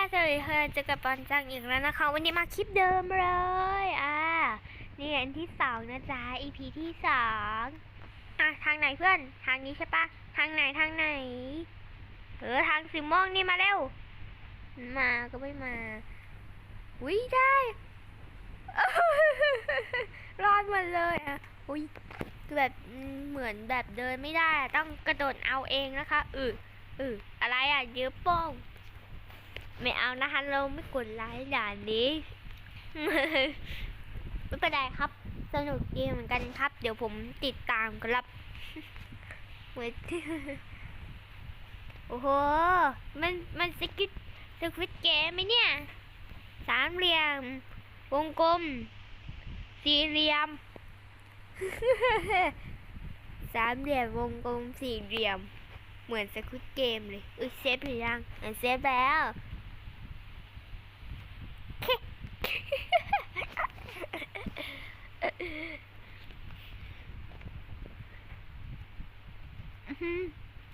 ค่ะเจอกับปอนจังอีกแล้วนะคะ วันนี้มาคลิปเดิมเลย อ่า นี่อันที่สองนะจ๊ะ EP ที่สองอะทางไหนเพื่อน ทางนี้ใช่ปะทางไหนทางไหน เออทางสีม่วงนี่มาเร็ว มาก็ไม่มาวิได้ รอดหมดเลยอะ อุ้ยคือแบบเหมือนแบบเดินไม่ได้ ต้องกระโดดเอาเองนะคะ อืออืออะไรอะยอะโป้ง ไม่เอานะคะ เราไม่กดไลค์ด่านนี้ ไม่เป็นไรครับ สนุกดีเหมือนกันครับ เดี๋ยวผมติดตามครับเหมือนโอ้โห มันมันสกิทสควิตเกมไหมเนี่ย สามเหลี่ยม วงกลม สี่เหลี่ยม สามเหลี่ยม วงกลม สี่เหลี่ยม เหมือนสควิตเกมเลยอุ้ยเซฟหรือยังเซฟแล้ว อื้อหือ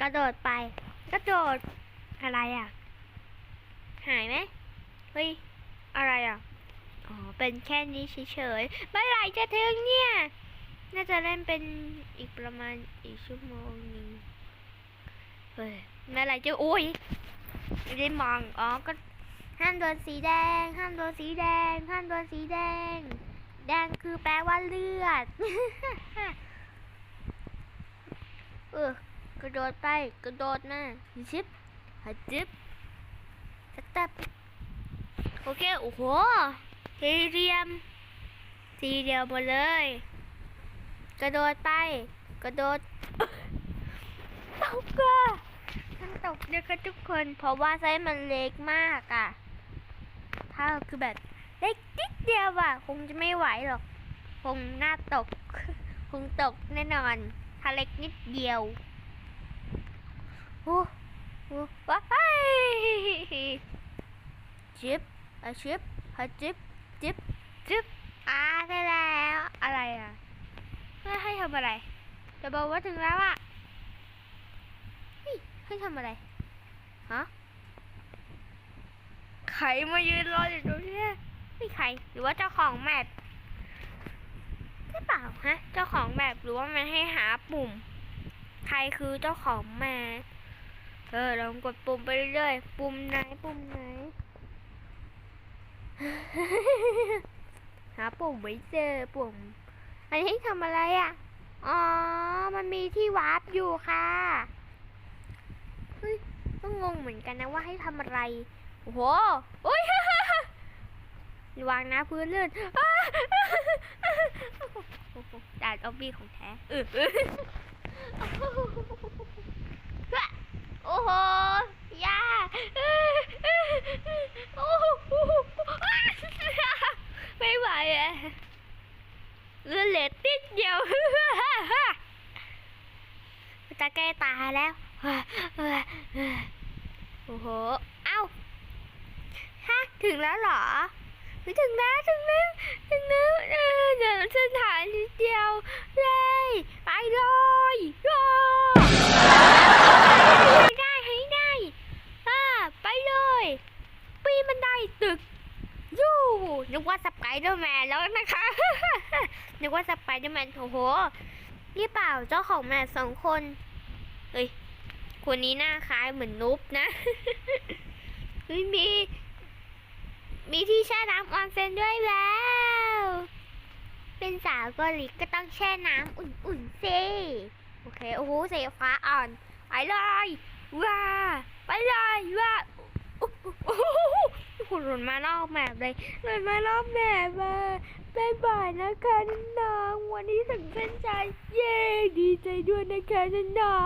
กระโดดไป กระโดดอะไรอะ หายไหมเฮ้ย อะไรอะ อ๋อ เป็นแค่นี้เฉยๆเมื่อไหร่จะถึงเนี่ย น่าจะเล่นเป็นอีกประมาณอีกชั่วโมงหนึงเฮ้ยเมื่อไหร่จะโอ้ยไม่ได้มอง อ๋อ ก็ห้ามโดนสีแดง ห้ามโดนสีแดง ห้ามโดนสีแดง แดงคือแปลว่าเลือด เออ กระโดดไปกระโดดมาชิบฮัดจิบสเต็ปโอเค โอ้โหสี่เหลี่ยมสี่เหลี่ยมหมดเลย กระโดดไป กระโดดตกอะมันตกนะคะทุกคน เพราะว่าไซส์มันเล็กมากอะถ้าคือแบบเล็กนิดเดียวอะคงจะไม่ไหวหรอก คงหน้าตก คงตกแน่นอน ถ้าเล็กนิดเดียว โอ้โหว้ายจิบอะจิบอะจิบจิบจิบอ่าได้แล้วอะไรอะไม่ให้ทำอะไรจะบอกว่าถึงแล้วอะเฮ้ยให้ทำอะไรฮะใครมายืนรออยู่ตรงนี้ไม่ใครหรือว่าเจ้าของแมปใช่เปล่าฮะ เจ้าของแมปหรือว่ามันให้หาปุ่ม ใครคือเจ้าของแมป เออลองกดปุ่มไปเรื่อยๆ ปุ่มไหน ปุ่มไหน หาปุ่มไม่เจอปุ่ม อันนี้ทำอะไรอะ อ๋อ มันมีที่วาร์ปอยู่ค่ะ เฮ้ย ก็งงเหมือนกันนะว่าให้ทำอะไร โอ้โหโอ้ยระวังนะพื้นลื่นอ้าด่านออบบี้ของแท้เออ โอ้โหยาโอ้โหไม่ไหวอะเลือดเหลือติดเดียวจะแก้ตายแล้ว โอ้โห เอ้าฮะถึงแล้วเหรอ ถึงแล้ว ถึงแล้ว เดอร์แมนแล้วนะคะนึกว่าสไปเดอร์แมนโอ้โหนี่เปล่าเจ้าของแมวสองคนเฮ้ยคนนี้หน้าคล้ายเหมือนนุ๊บนะเฮ้ยมี มีที่แช่น้ำออนเซนด้วยแล้ว เป็นสาวเกาหลีก็ต้องแช่น้ำอุ่นๆสิโอเคโอ้โหสีฟ้าอ่อนไปเลยว้าไปเลยว้า ขุดหลุมมานอกแมปเลยหล่นมานอกแมปเลยบายบายนะคะน้องวันนี้ถึงเส้นใจเย้ดีใจด้วยนะคะน้อง